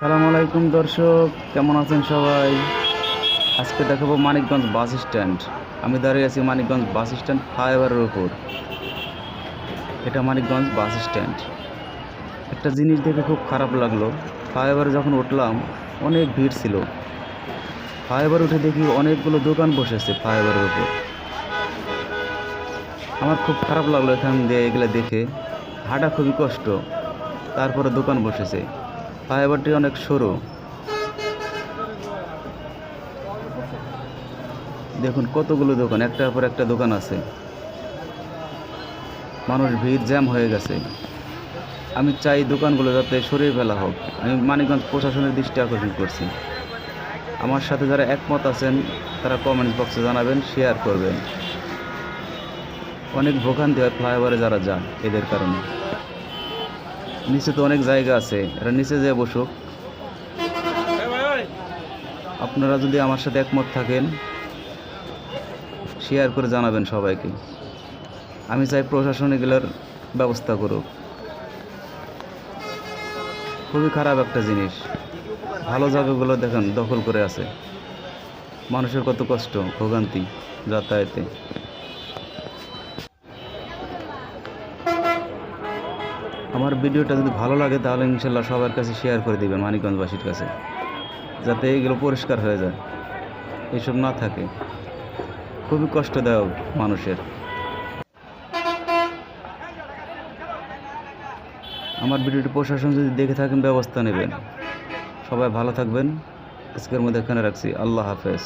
সালাম আলাইকুম, দর্শক। কেমন আছেন সবাই? আজকে দেখাবো মানিকগঞ্জ বাস স্ট্যান্ড। আমি দাঁড়িয়ে আছি মানিকগঞ্জ বাস স্ট্যান্ড ফ্লাইওভারের উপর। এটা মানিকগঞ্জ বাস স্ট্যান্ড। একটা জিনিস দেখে খুব খারাপ লাগল। ফ্লাইওভারে যখন উঠলাম, অনেক ভিড় ছিল। ফ্লাইওভার উঠে দেখি অনেকগুলো দোকান বসেছে ফ্লাইওভারের উপর। আমার খুব খারাপ লাগল এখান দিয়ে এগুলো দেখে। হাঁটা খুবই কষ্ট। তারপরে দোকান বসেছে। ফ্লাইওভারটি অনেক সরু। দেখুন, কতগুলো দোকান, একটার পর একটা দোকান আছে। মানুষ ভিড় জ্যাম হয়ে গেছে। আমি চাই দোকানগুলো যাতে সরিয়ে ফেলা হোক। আমি মানিকগঞ্জ প্রশাসনের দৃষ্টি আকর্ষণ করছি। আমার সাথে যারা একমত আছেন, তারা কমেন্টস বক্সে জানাবেন শেয়ার করবেন। অনেক ভোগান্তি হয় ফ্লাইওভারে যারা যান, এদের কারণে। নিচে তো অনেক জায়গা আছে, এরা নিচে যেয়ে বসুক। আপনারা যদি আমার সাথে একমত থাকেন শেয়ার করে জানাবেন সবাইকে। আমি চাই প্রশাসন এগুলোর ব্যবস্থা করুক। খুবই খারাপ একটা জিনিস। ভালো জায়গাগুলো দেখেন, দখল করে আছে। মানুষের কত কষ্ট, ভোগান্তি, যাতায়াতে। আমার ভিডিওটা যদি ভালো লাগে তাহলে ইনশাল্লাহ সবার কাছে শেয়ার করে দিবেন, মানিকগঞ্জবাসীর কাছে। যাতে এগুলো পরিষ্কার হয়ে যায়। এসব না থাকে। খুবই কষ্টদায়ক মানুষের। আমার ভিডিওটি প্রশাসন যদি দেখে থাকেন, ব্যবস্থা নেবেন। সবাই ভালো থাকবেন। আজকের মধ্যে এখানে রাখছি। আল্লাহ হাফেজ।